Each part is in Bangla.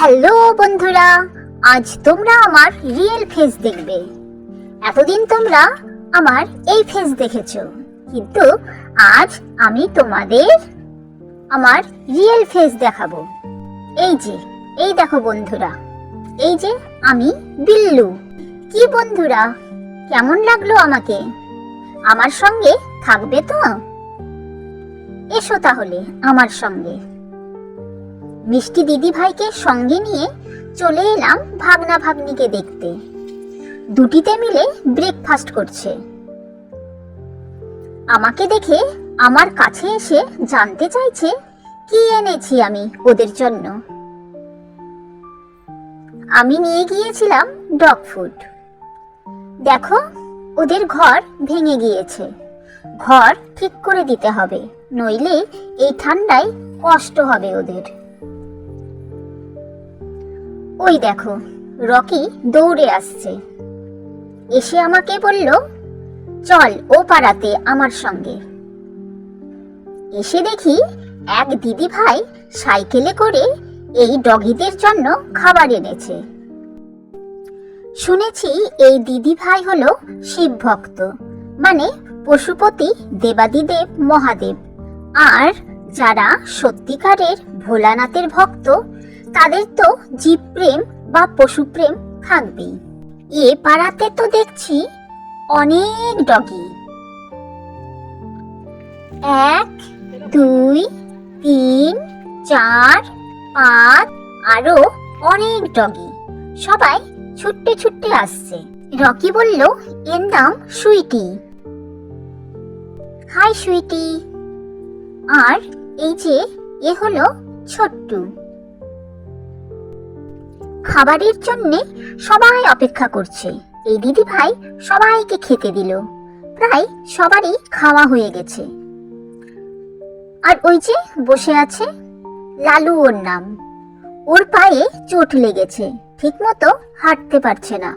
হ্যালো বন্ধুরা, আজ তোমরা আমার রিয়েল ফেস দেখবে। এতদিন তোমরা আমার এই ফেস দেখেছ, কিন্তু আজ আমি তোমাদের আমার রিয়েল ফেস দেখাবো। এই যে, এই দেখো বন্ধুরা, এই যে আমি বিল্লু। কি বন্ধুরা, কেমন লাগল আমাকে? আমার সঙ্গে থাকবে তো? এসো তাহলে আমার সঙ্গে। মিষ্টি দিদি ভাইকে সঙ্গে নিয়ে চলে এলাম ভাগনা ভাগ্নিকে দেখতে। দুটিতে মিলে ব্রেকফাস্ট করছে। আমাকে দেখে আমার কাছে এসে জানতে চাইছে, কি এনেছি আমি ওদের জন্য? আমি নিয়ে গিয়েছিলাম ডগ ফুড দেখো, ওদের ঘর ভেঙে গিয়েছে। ঘর ঠিক করে দিতে হবে, নইলে এই ঠান্ডায় কষ্ট হবে ওদের। ওই দেখো, রকি দৌড়ে আসছে। এসে আমাকে বলল, চল ও পাড়াতে আমার সঙ্গে। এসে দেখি এক দিদি ভাই সাইকেলে করে এই ডগিদের জন্য খাবার এনেছে। শুনেছি এই দিদি ভাই হলো শিব ভক্ত মানে পশুপতি দেবাদিদেব মহাদেব। আর যারা সত্যিকারের ভোলানাথের ভক্ত তাদের তো জীব প্রেম বা পশু প্রেম থাকবেই। এ পাড়াতে তো দেখছি অনেক ডগি। এক, দুই, তিন, চার, পাঁচ, আরও অনেক ডগি। সবাই ছুট্টে ছুট্টে আসছে। রকি বলল, এর নাম সুইটি। হাই সুইটি। আর এই যে, এ হলো ছোট্টু। খাবারের জন্য সবাই অপেক্ষা করছে। এই দিদি ভাই সবাইকে খেতে দিল। প্রায় সবারই খাওয়া হয়ে গেছে। আর ওই যে বসে আছে লালু ওর নাম। ওর পায়ে চোট লেগেছে, ঠিকমতো হাঁটতে পারছে না।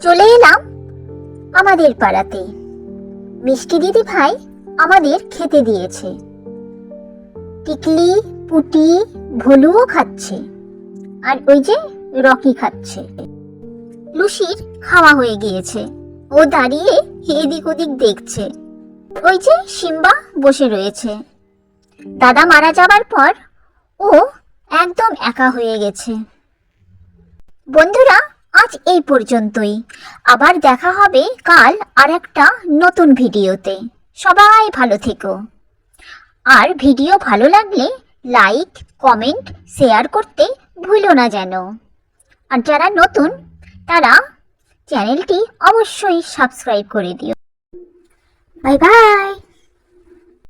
চলে এলাম আমাদের পাড়াতে। মিষ্টি দিদি ভাই আমাদের খেতে দিয়েছে। টিকলি, পুটি, ভলুও খাচ্ছে। আর ওই যে রকি খাচ্ছে। লুসির খাওয়া হয়ে গিয়েছে। ও দাঁড়িয়ে এদিক ওদিক দেখছে। ওই যে সিম্বা বসে রয়েছে। দাদা মারা যাবার পর ও একদম একা হয়ে গেছে। বন্ধুরা, আজ এই পর্যন্তই। আবার দেখা হবে কাল আর একটা নতুন ভিডিওতে। সবাই ভালো থেকো। আর ভিডিও ভালো লাগলে লাইক, কমেন্ট, শেয়ার করতে ভুলো না যেন। আর যারা নতুন তারা চ্যানেলটি অবশ্যই সাবস্ক্রাইব করে দিও। Bye bye.